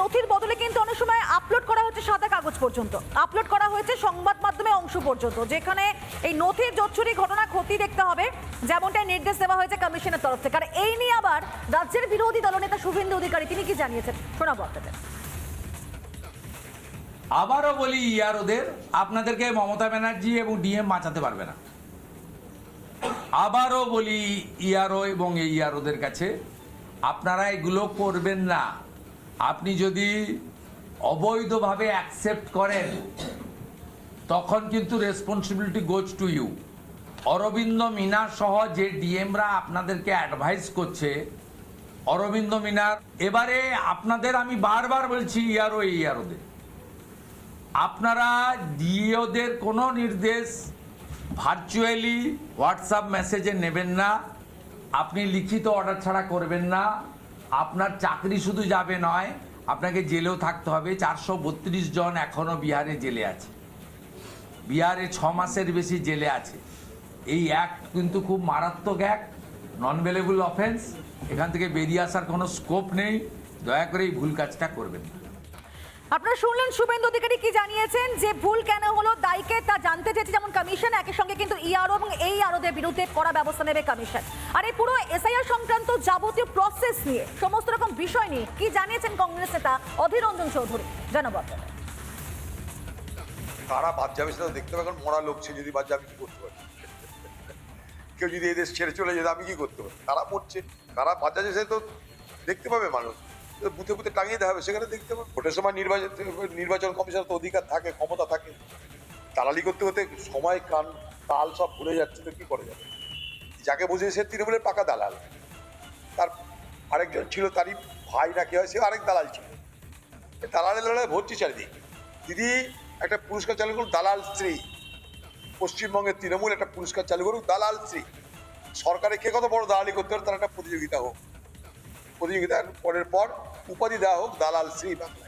নথির বদলে কিন্তু অনেক সময় আপলোড করা হচ্ছে সাদা কাগজ পর্যন্ত। আপলোড করা হয়েছে সংবাদ মাধ্যমে অংশ পর্যন্ত, যেখানে এই নথির জোচ্চুরি ঘটনা ক্ষতি দেখতে হবে যেমনটা নির্দেশ দেওয়া হয়েছে কমিশনের তরফ থেকে। আর এই নিয়ে আবার রাজ্যের বিরোধী দলনেতা শুভেন্দু অধিকারী, তিনি কি জানিয়েছেন? শোনাবো আপনাদের। আবারও বলি, ইয়ারোদের আপনাদেরকে মমতা ব্যানার্জি এবং ডিএম বাঁচাতে পারবে না। আবারও বলি, ইয়ারো এবং এই ইয়ারোদের কাছে, আপনারা এগুলো করবেন না। আপনি যদি অবৈধভাবে অ্যাকসেপ্ট করেন, তখন কিন্তু responsibility goes to you Arvind Meena সহ যে ডিএমরা আপনাদেরকে অ্যাডভাইস করছে, অরবিন্দ মিনার, এবারে আপনাদের আমি বারবার বলছি ইয়ারো এই ইয়ারোদের আপনারা ডিওদের কোনো নির্দেশ ভার্চুয়ালি হোয়াটসঅ্যাপ মেসেজে নেবেন না, আপনি লিখিত অর্ডার ছাড়া করবেন না। আপনার চাকরি শুধু যাবে নয়, আপনাকে জেলেও থাকতে হবে। চারশো বত্রিশ জন এখনও বিহারে জেলে আছে। বিহারে ছ মাসের বেশি জেলে আছে। এই অ্যাক্ট কিন্তু খুব মারাত্মক অ্যাক্ট নন ভেলেবল অফেন্স এখান থেকে বেরিয়ে আসার কোনো স্কোপ নেই। দয়া করে এই ভুল কাজটা করবেন আপনারা শুনলেন শুভেন্দু অধিকারী কি জানিয়েছেন যে ভুল কেন হলো, দায়ীকে তা জানতে চেয়েছে যেমন কমিশন, একই সঙ্গে কিন্তু ইআরও আরোদের বিরুদ্ধে কড়া ব্যবস্থা নেবে কমিশন। আর এই পুরো এসআইআর সংক্রান্ত যাবতীয় প্রসেস নিয়ে, সমস্ত রকম বিষয় নিয়ে কি জানিয়েছেন কংগ্রেস নেতা অধীর রঞ্জন চৌধুরী? জানাব তারা বাদ যাবে সেটা দেখতে পাবে কারণ মরা লোক ছিল যদি বাদ যাবে কি করতে পারে? কেউ যদি এদেশ ছেড়ে চলে যেত, আমি কি করতে পারি? তারা পড়ছে তারা বাদ যাচ্ছে সে তো দেখতে পাবে মানুষ। বুথে বুথে টাঙিয়ে দেওয়া হবে, সেখানে দেখতে পাবে ভোটের সময় নির্বাচন নির্বাচন কমিশন তো অধিকার থাকে, ক্ষমতা থাকে। দালালি করতে করতে সময়, কান তাল সব ভুলে যাচ্ছে তো কি করে যাবে? যাকে বুঝে সে তৃণমূলের পাকা দালাল। তার আরেকজন ছিল, তারই ভাই না কি হয় সে আরেক দালাল ছিল। দালালের লড়াই ভর্তি চারিদিক। দিদি, একটা পুরস্কার চালু করুন দালাল স্ত্রী। পশ্চিমবঙ্গের তৃণমূল একটা পুরস্কার চালু করুক, দালাল স্ত্রী। সরকারে কে কত বড় দালালি করতে পারে, তার একটা প্রতিযোগিতা হোক। প্রতিযোগিতার পরের পর উপাধি দেওয়া হোক, দালাল স্ত্রী বাংলায়